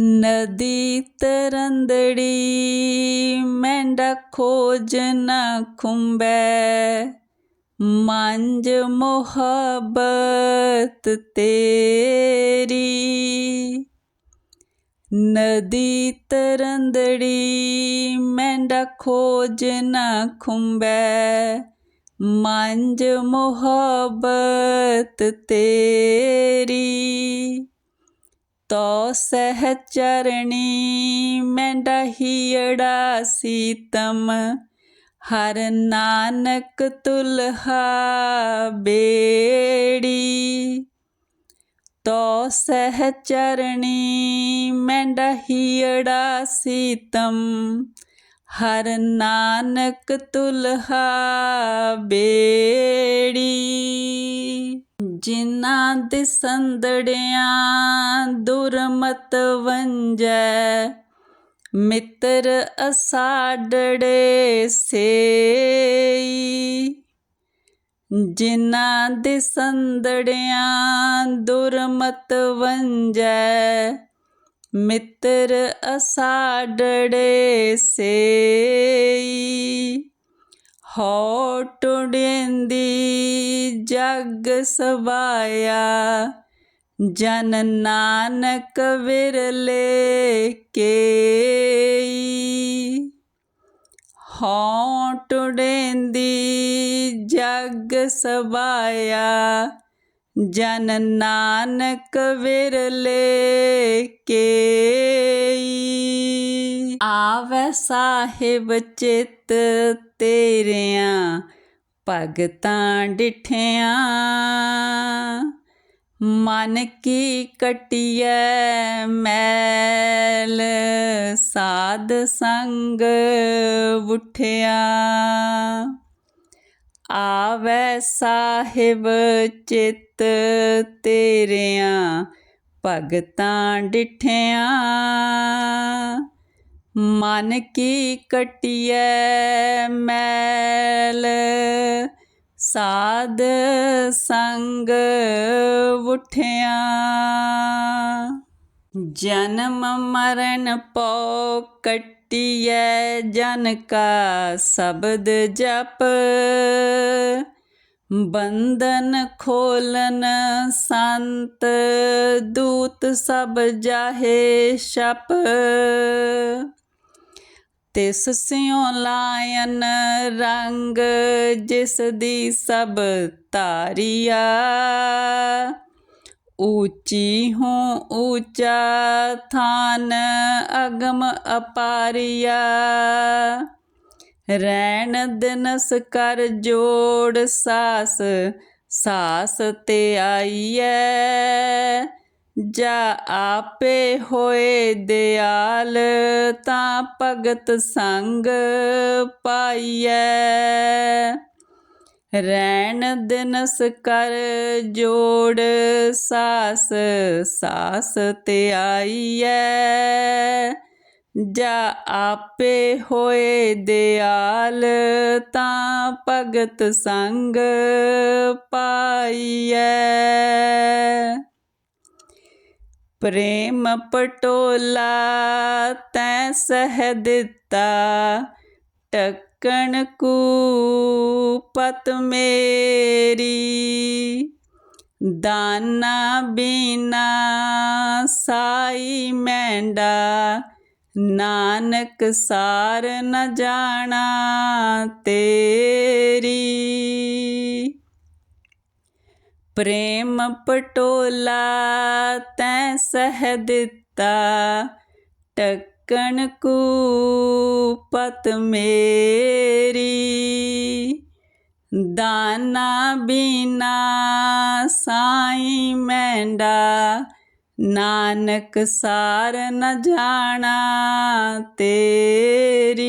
ਨਦੀ ਤਰੰਦੜੀ, ਮੈਂਡਾ ਖੋਜ ਨਾ ਖੁੰਬੈ। ਮੰਜ ਮੁਹੱਬਤ ਤੇਰੀ। ਨਦੀ ਤਰੰਦੜੀ, ਮੈਂਡਾ ਖੋਜ ਨਾ ਖੁੰਬੈ। ਮੰਜ ਮੁਹੱਬਤ ਤੇਰੀ। ਤੋ ਸਹਿ ਚਰਣੀ ਮੈਂਡਾ ਹੀੜਾ ਸੀਤਮ ਹਰ ਨਾਨਕ ਤੁਲਹਾ ਬੇੜੀ। ਤੋ ਸਹਿ ਚਰਣੀ ਮੈਂਡਾ ਹੀੜਾ ਸੀਤਮ ਹਰ ਨਾਨਕ ਤੁਲਹਾ ਬੇੜੀ। ਜਿਨ੍ਹਾਂ ਦੇ ਸੰਦੜਿਆਂ ਦੁਰਮਤ ਵੰਜੈ। ਮਿੱਤਰ ਅਸਾਡੜੇ ਸੇਈ। ਜਿਨ੍ਹਾਂ ਦੇ ਸੰਦੜਿਆਂ ਦੁਰਮਤ ਵੰਜੈ। ਮਿੱਤਰ ਅਸਾਡੜੇ ਸੇ ਹੋ ਟੁੜੇਂਦੀ ਜਗ ਸਵਾਇਆ। ਜਨ ਨਾਨਕ ਵਿਰਲੇ ਕੇਈ। ਹੋ ਟੁੜੇਂਦੀ ਜਗ ਸਵਾਇਆ। ਜਨ ਨਾਨਕ ਵਿਰਲੇ ਕੇਈ। ਆਵੈ ਸਾਹਿਬ ਚਿਤ ਤੇਰਿਆਂ, ਭਗਤਾਂ ਡਿਠਿਆਂ। ਮਨ ਕੀ ਕਟਿਐ ਮੈਲ, ਸਾਧ ਸੰਗ ਉਠਿਆ। ਆਵੈ ਸਾਹਿਬ ਚਿਤ ਤੇਰਿਆਂ, ਭਗਤਾਂ ਡਿਠਿਆਂ। ਮਨ ਕੀ ਕਟਿਐ ਮੈਲ? ਸਾਧ ਸੰਗ ਉਠਿਆ। ਜਨਮ ਮਰਨ ਪਉ ਕਟਿਐ, ਜਨ ਕਾ ਸ਼ਬਦ ਜਪ। ਬੰਧਨ ਖੋਲਨ ਸੰਤ, ਦੂਤ ਸਭ ਜਾਹੇ ਸ਼ਪ ਤਿਸ ਸਿਉ ਲਾਇਨ ਰੰਗ ਜਿਸ ਦੀ ਸਭ ਧਾਰੀਆ। ਉੱਚੀ ਹੂੰ ਉੱਚਾ ਥਾਨ ਅਗਮ ਅਪਾਰੀਆ। ਰੈਣ ਦਿਨਸ ਕਰ ਜੋੜ ਸਾਸ ਸਾਸ ਤੇ ਆਈਐ। ਜਾ ਆਪੇ ਹੋਏ ਦਿਆਲ, ਤਾਂ ਭਗਤ ਸੰਗ ਪਾਈਐ। ਰੈਣ ਦਿਨਸ ਕਰ ਜੋੜ, ਸਾਸ ਸਾਸ ਤੇ ਆਈਐ। ਜਾ ਆਪੇ ਹੋਏ ਦਿਆਲ, ਤਾਂ ਭਗਤ ਸੰਗ ਪਾਈਐ। ਪ੍ਰੇਮ ਪਟੋਲਾ ਤੈ ਸਹਿ ਦਿੱਤਾ, ਟੱਕਣ ਕੂ ਪਤ ਮੇਰੀ। ਦਾਨਾ ਬਿਨਾ ਸਾਈ ਮੈਂਡਾ, ਨਾਨਕ ਸਾਰ ਨ ਜਾਣਾ ਤੇਰੀ। ਪ੍ਰੇਮ ਪਟੋਲਾ ਤੈ ਸਹਿ ਦਿੱਤਾ, ਟੱਕਣ ਕੂ ਪਤ ਮੇਰੀ। ਦਾਨਾ ਬਿਨਾ ਸਾਈ ਮੈਂਡਾ, ਨਾਨਕ ਸਾਰ ਨ ਜਾਣਾ ਤੇਰੀ।